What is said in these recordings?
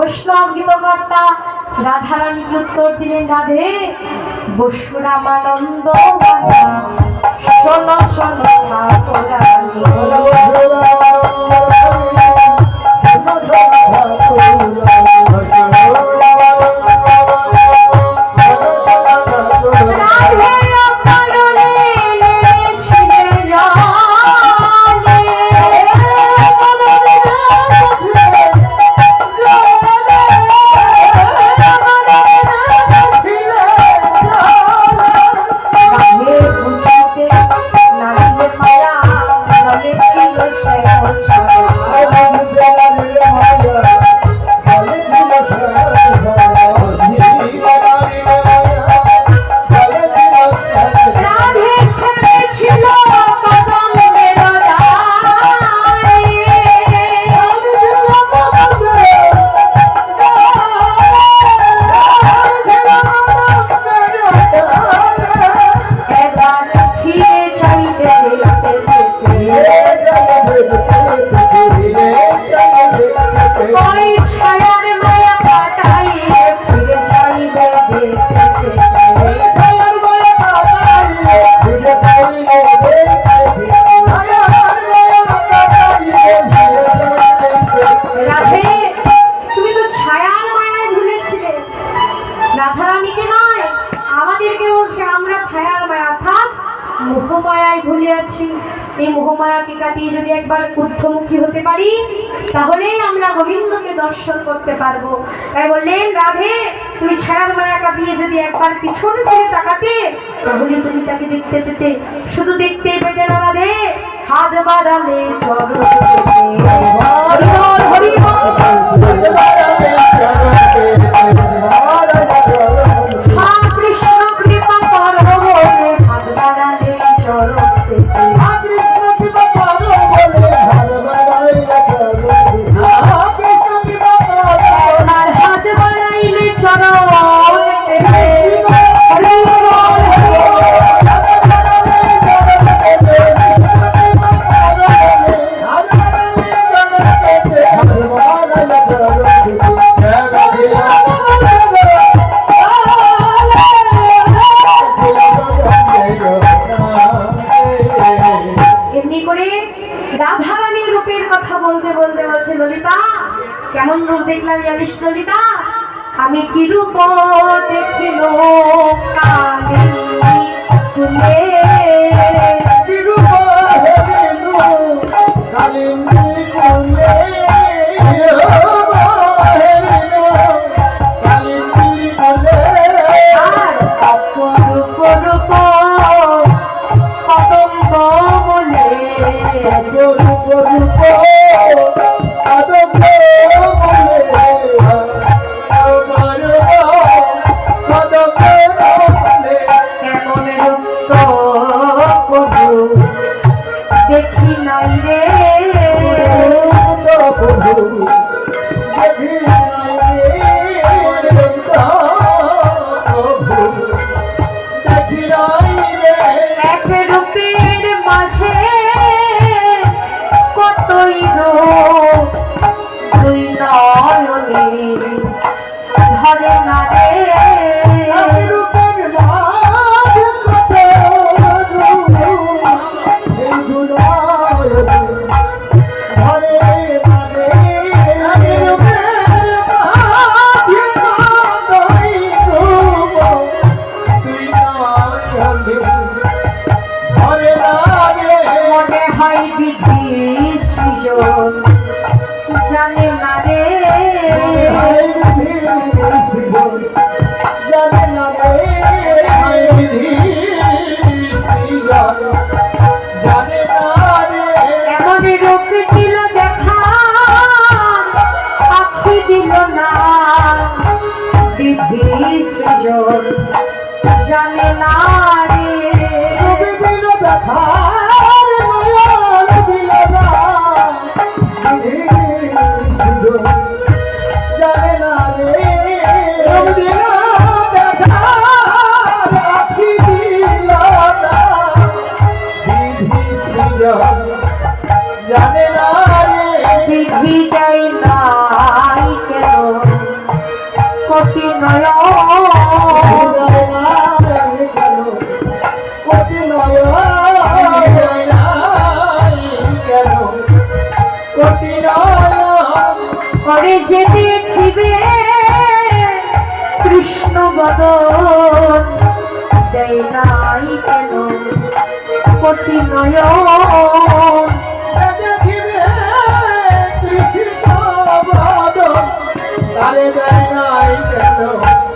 বৈষ্ণব দিবকর্তা রাধারানীকে উত্তর দিলেন রাধে বসুরামানন্দ শোনো শোনো কাটিয়ে যদি একবার বুদ্ধমুখী হতে পারি তাহলেই আমরা গোবিন্দকে দর্শন করতে পারব। তাই বললেন, রাধে, তুমি ছায়ার মায়া দিয়ে যদি একবার পিছন ফিরে তাকাতে, তাহলে তুমি তাকে দেখতে পেতে। শুধু দেখতে পেতে না, রাধে, হাত বাড়ালে সরস্বতী ধরে না করে দিবে কৃষ্ণ বদন। দেয় নাই কেন? কটি নয়ন? কৃষ্ণ বদন। দেয় নাই কেন?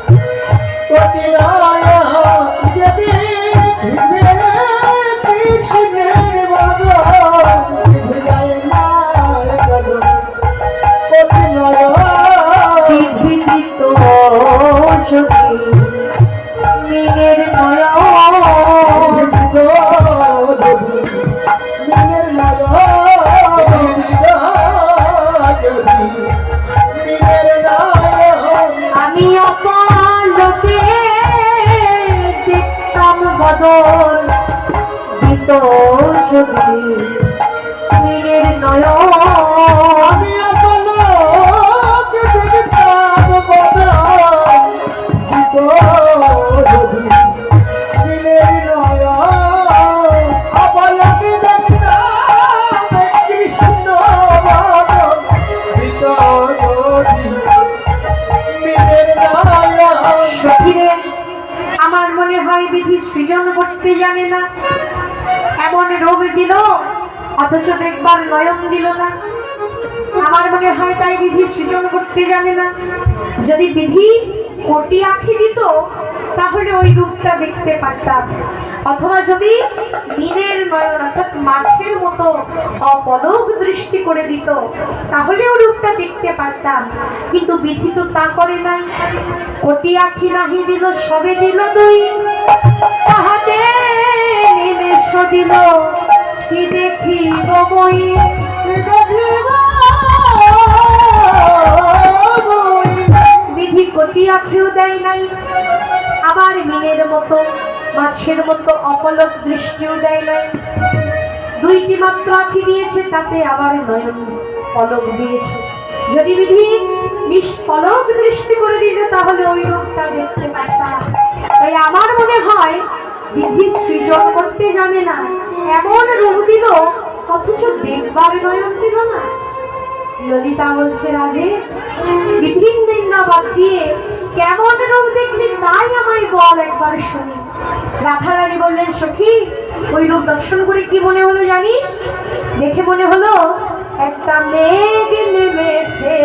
যদি মেঘের নয়ন আমার মনে হয় বিধি সৃজন করতে জানে না। এমন রোগ দিল, অথচ দেখবার নয়ন দিল না। আমার মনে হয় তাই বিধি সৃজন করতে জানে না। যদি বিধি কোটি আঁকি দিত তাহলে ওই রূপটা দেখতে পারতাম। অথবা যদি মিনের নয়ন অর্থাৎ মাছের মতো অপলক দৃষ্টি করে দিত, তাহলে ওই রূপটা দেখতে পারতাম। কিন্তু বিধি তো তা করে নাই। কোটি আঁখি নাহি দিল, সবে দিল তুই তাহাতে নিমেষ দিল, কি বই বিধি কোটি আঁখিও দেয় নাই। আবার মিনের মতো, মাছের মতো অপলক দৃষ্টিও দেয় নাই। দুইটি মাত্র আঁখি দিয়েছে, তাতে আবার নয়ন পলক দিয়েছে। যদি বিধি নিষ্পলক দৃষ্টি করে দিত, তাহলে ওই রূপটা দেখতে পারতাম তাই আমার মনে হয়, বিধি সৃজন করতে জানে না। এমন রূপ দিল, অথচ দেখবার নয়ন দিল না। ললিতা বলছে, রাধে, বিধির বাদ দিয়ে কেমন রূপ দেখলি তাই আমায় বল একবার শুনি। রাধারানী বললেন, সখী, ওই রূপ দর্শন করে কি মনে হলো জানিস? দেখে মনে হলো, একটা মেঘ নেমেছে।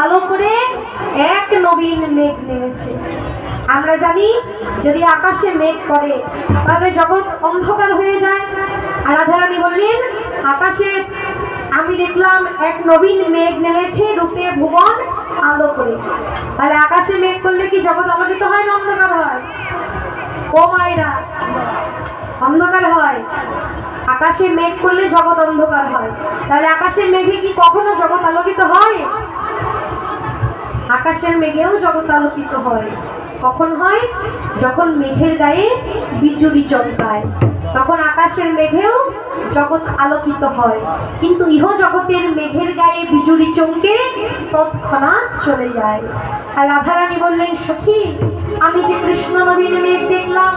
আলো করে এক নবীন মেঘ নেমেছে। আমরা জানি যদি আকাশে মেঘ করে, তাহলে জগৎ অন্ধকার হয়ে যায়। আর বললেন, আকাশে আমি দেখলাম এক নবীন মেঘ নেমেছে রূপে ভুবন আলো করে। তাহলে আকাশে মেঘ করলে কি জগৎ আলোকিত হয় না অন্ধকার হয়? ও মায়েরা, অন্ধকার হয়। আকাশে মেঘ করলে জগৎ অন্ধকার হয়। তাহলে আকাশে মেঘে কি কখনো জগৎ আলোকিত হয়? আকাশের মেঘেও জগৎ আলোকিত হয়। কখন হয়? যখন মেঘের গায়ে বিজুলি চমকায় তখন আকাশের মেঘেও জগৎ আলোকিত হয়। কিন্তু ইহ জগতের মেঘের গায়ে বিজুলি চমকে তৎক্ষণাৎ চলে যায়। আর রাধারানী বললেন, সখী, আমি যে কৃষ্ণ নবীন মেঘ দেখলাম,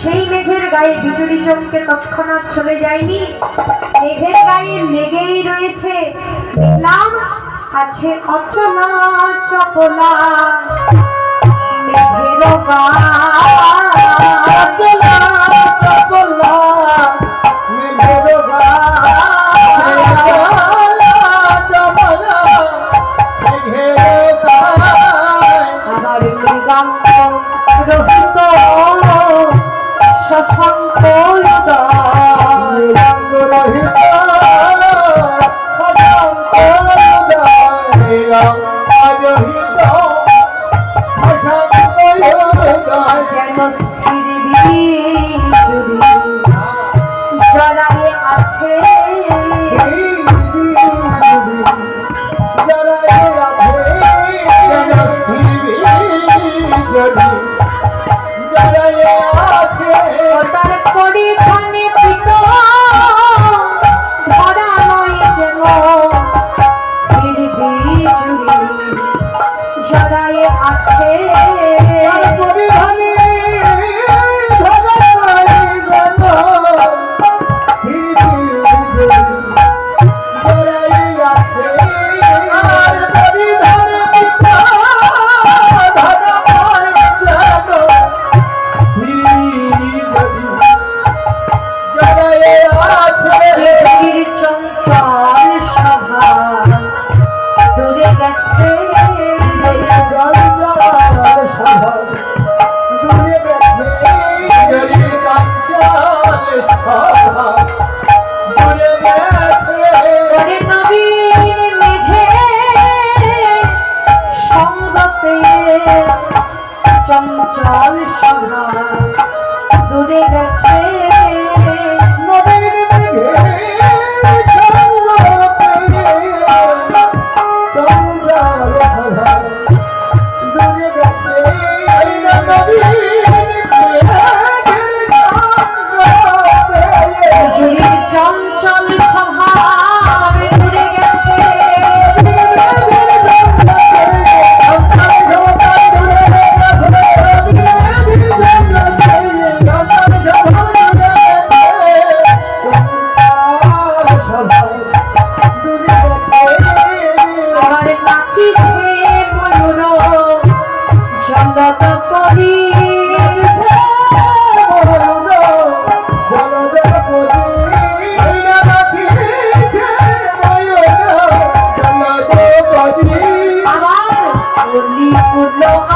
সেই মেঘের গায়ে বিজুলি চমকে তৎক্ষণাৎ চলে যায়নি। মেঘের গায়ে লেগেই রয়েছে, দেখলাম আছে অচলা চপলা মেঘের গা আবার দূরে গেছে would know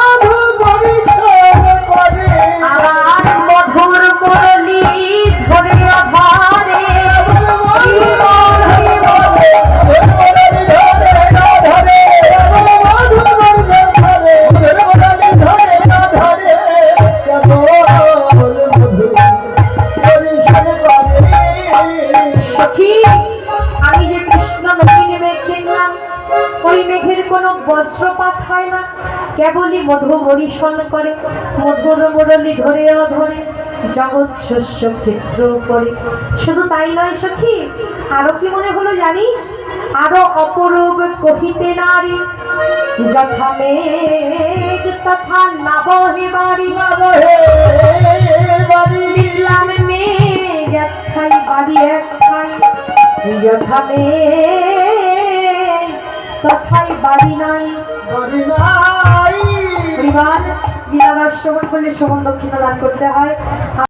মধু মরিশন করে, মধুর মুরলি ধরে, জগৎ শস্য ক্ষেত্র করে। শুধু তাই নয় সখী, আরও কি মনে হলো জানিস? আরও অপরূপ কহিতে নারী, যথা মেঘ তথা নাবহে বাড়ি দেখলাম মেঘ একখাই বাড়ি একখাই যথা মেঘ তথাই বাড়ি নাই। পরিবার লীলারস শ্রবণ করলে দক্ষিণা দান করতে হয়।